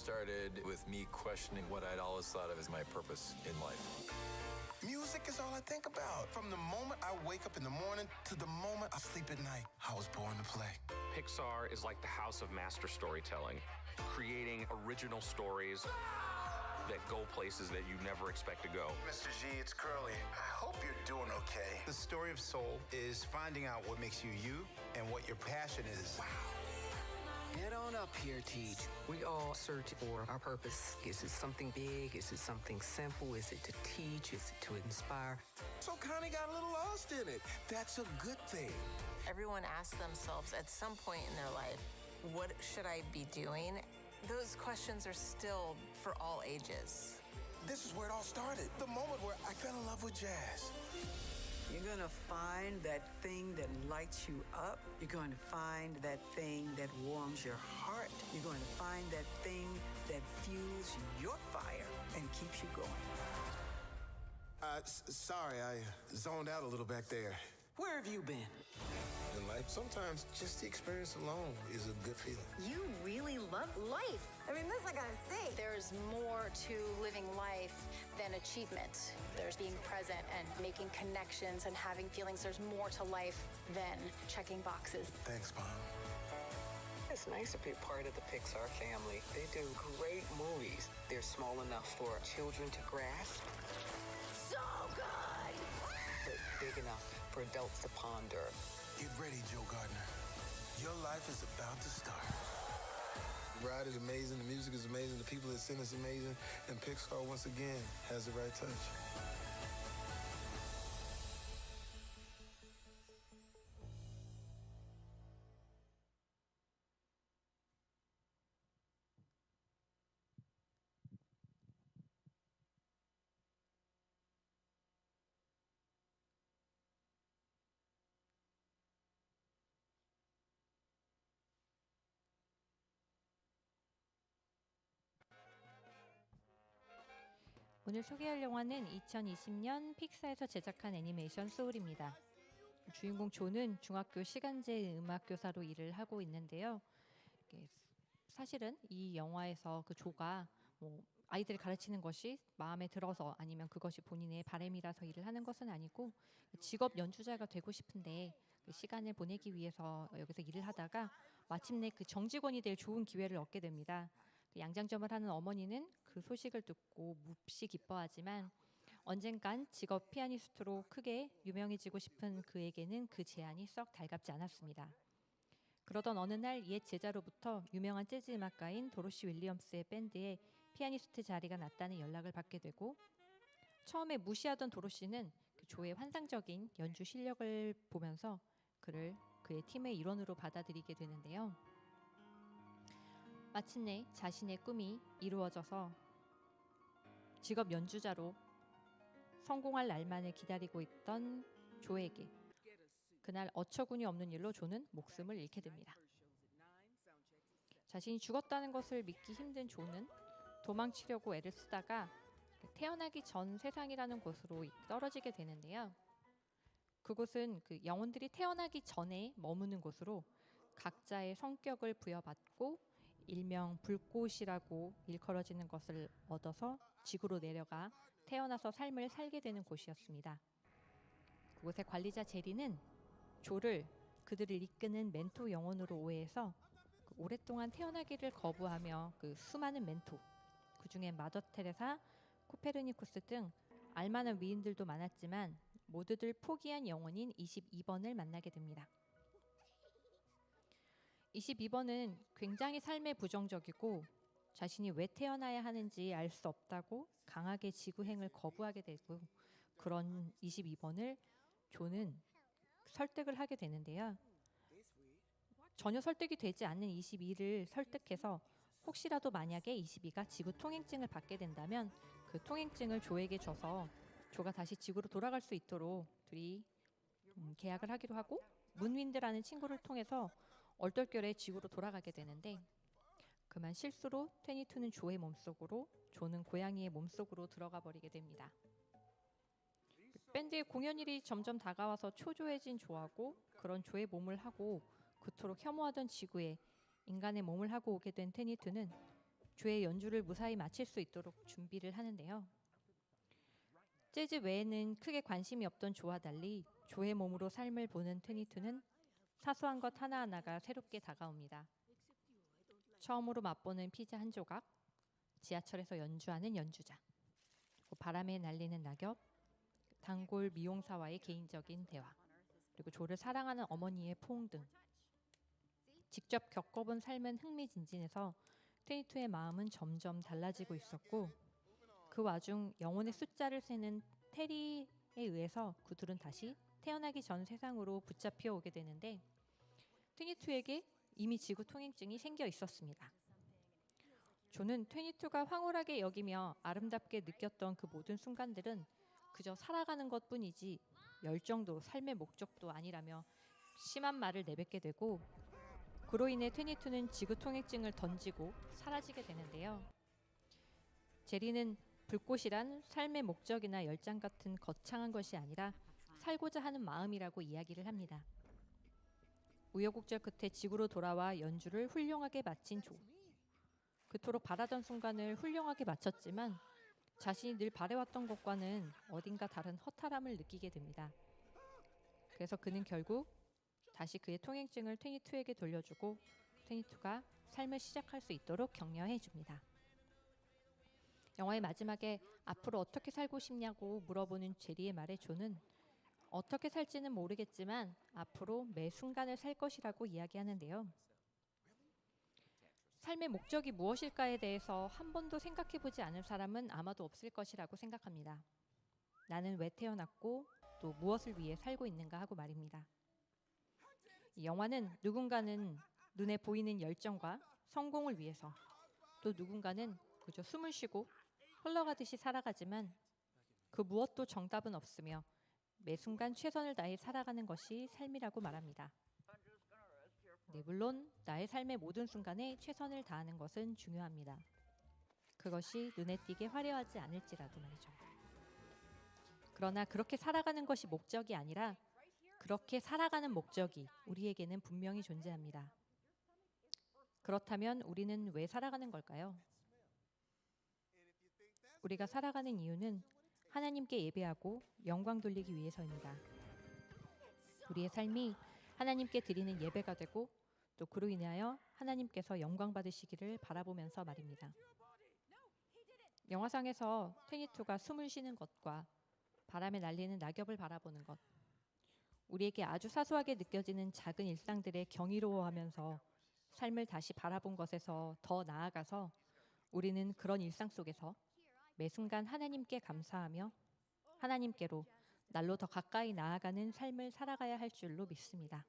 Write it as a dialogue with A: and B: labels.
A: started with me questioning what I'd always thought of as my purpose in life.
B: Music is all I think about. From the moment I wake up in the morning to the moment I sleep at night, I was born to play.
C: Pixar is like the house of master storytelling, creating original stories that go places that you never expect to go.
B: Mr. G, it's Curly. I hope you're doing okay.
D: The story of Soul is finding out what makes you you and what your passion is.
E: Get on up here, Teach. We all search for our purpose. Is it something big? Is it something simple? Is it to teach? Is it to inspire?
B: So Connie got a little lost in it. That's a good thing.
F: Everyone asks themselves at some point in their life, what should I be doing? Those questions are still for all ages.
B: This is where it all started. The moment where I fell in love with jazz.
G: You're going to find that thing that lights you up. You're going to find that thing that warms your heart. You're going to find that thing that fuels your fire and keeps you going.
B: Uh, s- sorry, I zoned out a little back there.
G: Where have you been?
B: In life, sometimes just the experience alone is a good feeling.
H: You really love life. I mean, this I gotta say.
I: There's more to living life than achievement. There's being present and making connections and having feelings. There's more to life than checking boxes.
B: Thanks, Mom.
E: It's nice to be part of the Pixar family. They do great movies. They're small enough for children to grasp, big enough for adults to ponder.
B: Get ready, Joe Gardner. Your life is about to start. The ride is amazing, the music is amazing, the people that sing is amazing, and Pixar once again has the right touch.
J: 오늘 소개할 영화는 2020년 픽사에서 제작한 애니메이션 소울입니다. 주인공 조는 중학교 시간제 음악 교사로 일을 하고 있는데요. 사실은 이 영화에서 그 조가 뭐 아이들을 가르치는 것이 마음에 들어서 아니면 그것이 본인의 바램이라서 일을 하는 것은 아니고 직업 연주자가 되고 싶은데 그 시간을 보내기 위해서 여기서 일을 하다가 마침내 그 정직원이 될 좋은 기회를 얻게 됩니다. 그 양장점을 하는 어머니는 그 소식을 듣고 몹시 기뻐하지만 언젠간 직업 피아니스트로 크게 유명해지고 싶은 그에게는 그 제안이 썩 달갑지 않았습니다. 그러던 어느 날 옛 제자로부터 유명한 재즈 음악가인 도로시 윌리엄스의 밴드에 피아니스트 자리가 났다는 연락을 받게 되고 처음에 무시하던 도로시는 그 조의 환상적인 연주 실력을 보면서 그를 그의 팀의 일원으로 받아들이게 되는데요. 마침내 자신의 꿈이 이루어져서 직업 연주자로 성공할 날만을 기다리고 있던 조에게 그날 어처구니 없는 일로 조는 목숨을 잃게 됩니다. 자신이 죽었다는 것을 믿기 힘든 조는 도망치려고 애를 쓰다가 태어나기 전 세상이라는 곳으로 떨어지게 되는데요. 그곳은 그 영혼들이 태어나기 전에 머무는 곳으로 각자의 성격을 부여받고 일명 불꽃이라고 일컬어지는 것을 얻어서 지구로 내려가 태어나서 삶을 살게 되는 곳이었습니다. 그곳의 관리자 제리는 조를 그들을 이끄는 멘토 영혼으로 오해해서 그 오랫동안 태어나기를 거부하며 그 수많은 멘토 그 중에 마더 테레사, 코페르니쿠스 등 알만한 위인들도 많았지만 모두들 포기한 영혼인 22번을 만나게 됩니다. 22번은 굉장히 삶에 부정적이고 자신이 왜 태어나야 하는지 알 수 없다고 강하게 지구행을 거부하게 되고 그런 22번을 조는 설득을 하게 되는데요. 전혀 설득이 되지 않는 22를 설득해서 혹시라도 만약에 22가 지구 통행증을 받게 된다면 그 통행증을 조에게 줘서 조가 다시 지구로 돌아갈 수 있도록 둘이 음, 계약을 하기로 하고 문윈드라는 친구를 통해서 얼떨결에 지구로 돌아가게 되는데 그만 실수로 테니투는 조의 몸속으로 조는 고양이의 몸속으로 들어가 버리게 됩니다. 밴드의 공연일이 점점 다가와서 초조해진 조하고 그런 조의 몸을 하고 그토록 혐오하던 지구에 인간의 몸을 하고 오게 된 테니투는 조의 연주를 무사히 마칠 수 있도록 준비를 하는데요. 재즈 외에는 크게 관심이 없던 조와 달리 조의 몸으로 삶을 보는 트니투는 사소한 것 하나하나가 새롭게 다가옵니다. 처음으로 맛보는 피자 한 조각, 지하철에서 연주하는 연주자, 그리고 바람에 날리는 낙엽, 단골 미용사와의 개인적인 대화, 그리고 조를 사랑하는 어머니의 포옹 등 직접 겪어본 삶은 흥미진진해서 트니투의 마음은 점점 달라지고 있었고 그 와중 영혼의 숫자를 세는 테리에 의해서 그 둘은 다시 태어나기 전 세상으로 붙잡혀 오게 되는데 트니투에게 이미 지구 통행증이 생겨 있었습니다. 조는 트니투가 황홀하게 여기며 아름답게 느꼈던 그 모든 순간들은 그저 살아가는 것뿐이지 열정도 삶의 목적도 아니라며 심한 말을 내뱉게 되고 그로 인해 트니투는 지구 통행증을 던지고 사라지게 되는데요. 제리는 불꽃이란 삶의 목적이나 열정 같은 거창한 것이 아니라 살고자 하는 마음이라고 이야기를 합니다. 우여곡절 끝에 지구로 돌아와 연주를 훌륭하게 마친 조. 그토록 바라던 순간을 훌륭하게 마쳤지만 자신이 늘 바래왔던 것과는 어딘가 다른 허탈함을 느끼게 됩니다. 그래서 그는 결국 다시 그의 통행증을 트니투에게 돌려주고 트니투가 삶을 시작할 수 있도록 격려해 줍니다. 영화의 마지막에 앞으로 어떻게 살고 싶냐고 물어보는 제리의 말에 조는 어떻게 살지는 모르겠지만 앞으로 매 순간을 살 것이라고 이야기하는데요. 삶의 목적이 무엇일까에 대해서 한 번도 생각해 보지 않은 사람은 아마도 없을 것이라고 생각합니다. 나는 왜 태어났고 또 무엇을 위해 살고 있는가 하고 말입니다. 이 영화는 누군가는 눈에 보이는 열정과 성공을 위해서 또 누군가는 그저 숨을 쉬고 흘러가듯이 살아가지만 그 무엇도 정답은 없으며 매 순간 최선을 다해 살아가는 것이 삶이라고 말합니다. 네, 물론 나의 삶의 모든 순간에 최선을 다하는 것은 중요합니다. 그것이 눈에 띄게 화려하지 않을지라도 말이죠. 그러나 그렇게 살아가는 것이 목적이 아니라 그렇게 살아가는 목적이 우리에게는 분명히 존재합니다. 그렇다면 우리는 왜 살아가는 걸까요? 우리가 살아가는 이유는 하나님께 예배하고 영광 돌리기 위해서입니다. 우리의 삶이 하나님께 드리는 예배가 되고 또 그로 인하여 하나님께서 영광 받으시기를 바라보면서 말입니다. 영화상에서 테니투가 숨을 쉬는 것과 바람에 날리는 낙엽을 바라보는 것, 우리에게 아주 사소하게 느껴지는 작은 일상들에 경이로워하면서 삶을 다시 바라본 것에서 더 나아가서 우리는 그런 일상 속에서 매 순간 하나님께 감사하며 하나님께로 날로 더 가까이 나아가는 삶을 살아가야 할 줄로 믿습니다.